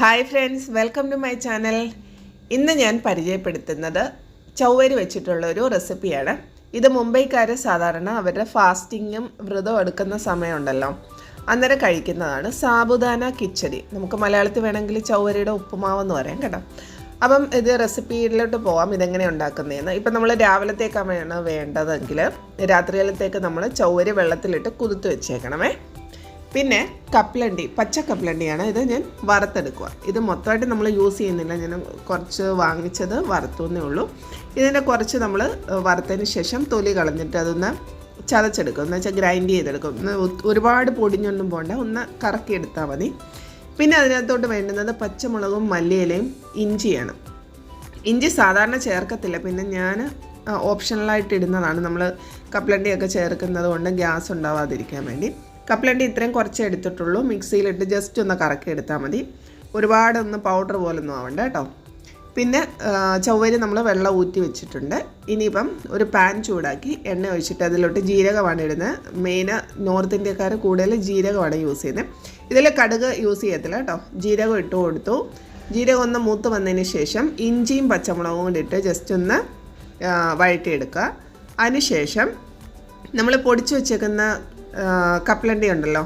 Hi friends welcome to my channel ഇന്ന് ഞാൻ പരിചയപ്പെടുത്തുന്നത് ചൊവ്വരി വെച്ചിട്ടുള്ള ഒരു റെസിപ്പിയാണ് ഇത് മുംബൈക്കാർ സാധാരണ അവരുടെ ഫാസ്റ്റിങ്ങും വ്രതം എടുക്കുന്ന സമയമുണ്ടല്ലോ. അന്നേരം കഴിക്കുന്നതാണ് സാബുദാന കിച്ചടി. നമുക്ക് മലയാളത്തിൽ വേണമെങ്കിൽ ചൗവരിയുടെ ഉപ്പുമാവെന്ന് പറയാം കേട്ടോ. അപ്പം ഇത് റെസിപ്പിയിലോട്ട് പോവാം. ഇതെങ്ങനെ ഉണ്ടാക്കുന്നതെന്ന്. ഇപ്പം നമ്മൾ രാവിലത്തേക്കാണ് വേണ്ടതെങ്കിൽ രാത്രിയിലത്തേക്ക് നമ്മൾ ചൗവരി വെള്ളത്തിലിട്ട് കുതിർത്ത് വെച്ചേക്കണമേ. പിന്നെ കപ്പലണ്ടി പച്ച കപ്പലണ്ടിയാണ് ഇത് ഞാൻ വറുത്തെടുക്കുക ഇത് മൊത്തമായിട്ട് നമ്മൾ യൂസ് ചെയ്യുന്നില്ല. ഞാൻ കുറച്ച് വാങ്ങിച്ചത് വറുത്തുന്നേ ഉള്ളൂ. ഇതിന്റെ കുറച്ച് നമ്മൾ വറുത്തതിന് ശേഷം തൊലി കളഞ്ഞിട്ട് അതൊന്ന് ചതച്ചെടുക്കും. എന്ന് വെച്ചാൽ ഗ്രൈൻഡ് ചെയ്തെടുക്കും. ഒരുപാട് പൊടിഞ്ഞൊന്നും പോകണ്ട ഒന്ന് കറക്കി എടുത്താൽ മതി. പിന്നെ അതിനകത്തോട്ട് വേണ്ടുന്നത് പച്ചമുളകും മല്ലിയിലയും ഇഞ്ചിയാണ്. ഇഞ്ചി സാധാരണ ചേർക്കത്തില്ല. പിന്നെ ഞാൻ ഓപ്ഷണലായിട്ട് ഇടുന്നതാണ്. നമ്മൾ കപ്പലണ്ടിയൊക്കെ ചേർക്കുന്നത് കൊണ്ട് ഗ്യാസ് ഉണ്ടാവാതിരിക്കാൻ വേണ്ടി. കപ്പലണ്ടി ഇത്രയും കുറച്ചേ എടുത്തിട്ടുള്ളൂ. മിക്സിയിലിട്ട് ജസ്റ്റ് ഒന്ന് കറക്കി എടുത്താൽ മതി. ഒരുപാടൊന്ന് പൗഡർ പോലൊന്നും ആവണ്ട കേട്ടോ. പിന്നെ ചൊവ്വരി നമ്മൾ വെള്ളം ഊറ്റി വെച്ചിട്ടുണ്ട്. ഇനിയിപ്പം ഒരു പാൻ ചൂടാക്കി എണ്ണ ഒഴിച്ചിട്ട് അതിലോട്ട് ജീരകമാണ് ഇടുന്നത്. മെയിൻ നോർത്ത് ഇന്ത്യക്കാർ കൂടുതൽ ജീരകമാണ് യൂസ് ചെയ്യുന്നത്. ഇതിൽ കടുക് യൂസ് ചെയ്യത്തില്ല കേട്ടോ. ജീരകം ഇട്ട് കൊടുത്തു. ജീരകം ഒന്ന് മൂത്ത് വന്നതിന് ശേഷം ഇഞ്ചിയും പച്ചമുളകും കൂടി ഇട്ട് ജസ്റ്റ് ഒന്ന് വഴറ്റിയെടുക്കുക. അതിനുശേഷം നമ്മൾ പൊടിച്ചു വെച്ചേക്കുന്ന കപ്പലണ്ടി ഉണ്ടല്ലോ.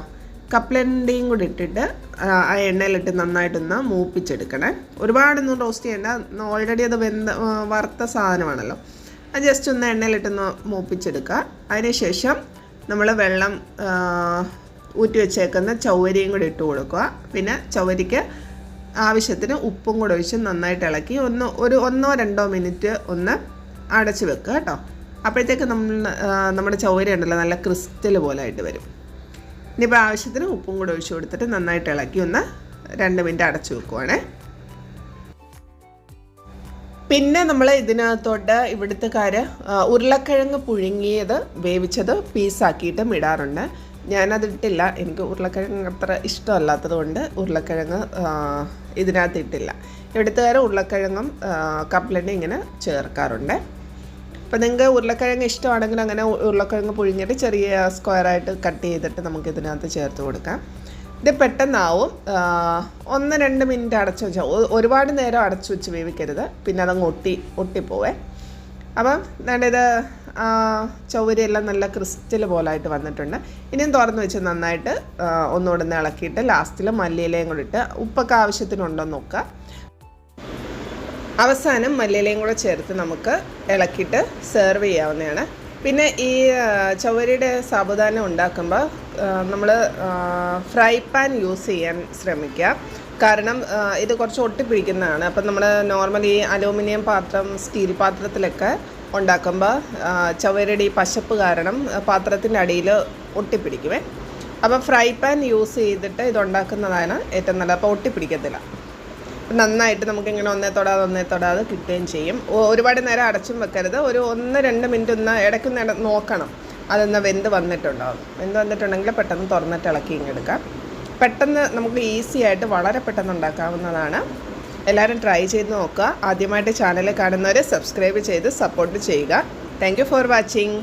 കപ്പലണ്ടിയും കൂടി ഇട്ടിട്ട് ആ എണ്ണയിലിട്ട് നന്നായിട്ടൊന്ന് മൂപ്പിച്ചെടുക്കണേ. ഒരുപാടൊന്നും റോസ്റ്റ് ചെയ്യേണ്ട. ഓൾറെഡി അത് വെന്ത വറുത്ത സാധനമാണല്ലോ. അത് ജസ്റ്റ് ഒന്ന് എണ്ണയിലിട്ടൊന്ന് മൂപ്പിച്ചെടുക്കുക. അതിനുശേഷം നമ്മൾ വെള്ളം ഊറ്റി വെച്ചേക്കുന്ന ചൗവരിയും കൂടി ഇട്ട് കൊടുക്കുക. പിന്നെ ചൗവരിക്ക് ആവശ്യത്തിന് ഉപ്പും കൂടെ ഒഴിച്ച് നന്നായിട്ട് ഇളക്കി ഒന്ന് ഒരു ഒന്നോ രണ്ടോ മിനിറ്റ് ഒന്ന് അടച്ച് വെക്കുക കേട്ടോ. അപ്പോഴത്തേക്ക് നമ്മൾ നമ്മുടെ ചൗര ഉണ്ടല്ലോ നല്ല ക്രിസ്റ്റൽ പോലെ ആയിട്ട് വരും. ഇനിയിപ്പോൾ ആവശ്യത്തിന് ഉപ്പും കൂടെ ഒഴിച്ചു കൊടുത്തിട്ട് നന്നായിട്ട് ഇളക്കി ഒന്ന് രണ്ട് മിനിറ്റ് അടച്ചു വെക്കുവാണേ. പിന്നെ നമ്മൾ ഇതിനകത്തോട്ട് ഇവിടുത്തെക്കാർ ഉരുളക്കിഴങ്ങ് പുഴുങ്ങിയത് വേവിച്ചത് പീസാക്കിയിട്ടും ഇടാറുണ്ട്. ഞാനത് ഇട്ടില്ല. എനിക്ക് ഉരുളക്കിഴങ്ങ് അത്ര ഇഷ്ടമല്ലാത്തത് കൊണ്ട് ഉരുളക്കിഴങ്ങ് ഇതിനകത്ത് ഇട്ടില്ല. ഇവിടുത്തുകാർ ഉരുളക്കിഴങ്ങും ആ, കപ്പലണ്ടി ഇങ്ങനെ ചേർക്കാറുണ്ട്. അപ്പോൾ നിങ്ങൾക്ക് ഉരുളക്കിഴങ്ങ് ഇഷ്ടമാണെങ്കിൽ അങ്ങനെ ഉരുളക്കിഴങ്ങ് പുഴുങ്ങിയിട്ട് ചെറിയ സ്ക്വയറായിട്ട് കട്ട് ചെയ്തിട്ട് നമുക്ക് ഇതിനകത്ത് ചേർത്ത് കൊടുക്കാം. ഇത് പെട്ടെന്നാവും. ഒന്ന് രണ്ട് മിനിറ്റ് അടച്ചു വെച്ചാൽ ഒരുപാട് നേരം അടച്ചു വെച്ച് വേവിക്കരുത്. പിന്നെ അതങ്ങ് ഒട്ടി ഒട്ടിപ്പോവേ. അപ്പം ആ, ചൗവരിയെല്ലാം നല്ല ക്രിസ്റ്റൽ പോലായിട്ട് വന്നിട്ടുണ്ട്. ഇനിയും തുറന്ന് വെച്ച് നന്നായിട്ട് ഒന്നുകൂടെ ഒന്ന് ഇളക്കിയിട്ട് ലാസ്റ്റിൽ മല്ലിയിലയും കൂടി ഇട്ട് ഉപ്പൊക്കെ ആവശ്യത്തിനുണ്ടോ നോക്കുക അവസാനം മല്ലിയിലയും കൂടെ ചേർത്ത് നമുക്ക് ഇളക്കിയിട്ട് സെർവ് ചെയ്യാവുന്നതാണ്. പിന്നെ ഈ ചവരിയുടെ സാബുദാന ഉണ്ടാക്കുമ്പോൾ നമ്മൾ ഫ്രൈ പാൻ യൂസ് ചെയ്യാൻ ശ്രമിക്കുക. കാരണം ഇത് കുറച്ച് ഒട്ടിപ്പിടിക്കുന്നതാണ് അപ്പം നമ്മൾ നോർമലി അലൂമിനിയം പാത്രം സ്റ്റീൽ പാത്രത്തിലൊക്കെ ഉണ്ടാക്കുമ്പോൾ ചവരയുടെ ഈ പശപ്പ് കാരണം പാത്രത്തിന്റെ അടിയിൽ ഒട്ടിപ്പിടിക്കുമേ അപ്പോൾ ഫ്രൈ പാൻ യൂസ് ചെയ്തിട്ട് ഇത് ഉണ്ടാക്കുന്നതാണ് ഏറ്റവും നല്ലത്. അപ്പോൾ ഒട്ടിപ്പിടിക്കത്തില്ല. നന്നായിട്ട് നമുക്കിങ്ങനെ ഒന്നേ തൊടാതെ ഒന്നേ തൊടാതെ കിട്ടുകയും ചെയ്യും. ഒരുപാട് നേരം അടച്ചും വെക്കരുത്. ഒരു ഒന്ന് രണ്ട് മിനിറ്റ് ഒന്ന് ഇടയ്ക്കൊന്ന് നോക്കണം. അതൊന്ന് വെന്ത് വന്നിട്ടുണ്ടാവും. വെന്ത് വന്നിട്ടുണ്ടെങ്കിൽ പെട്ടെന്ന് തുറന്നിട്ട് ഇളക്കി ഇങ്ങെടുക്കാം പെട്ടെന്ന് നമുക്ക് ഈസി ആയിട്ട് വളരെ പെട്ടെന്ന് ഉണ്ടാക്കാവുന്നതാണ്. എല്ലാവരും ട്രൈ ചെയ്ത് നോക്കുക. ആദ്യമായിട്ട് ചാനൽ കാണുന്നവരെ സബ്സ്ക്രൈബ് ചെയ്ത് സപ്പോർട്ട് ചെയ്യുക. Thank for watching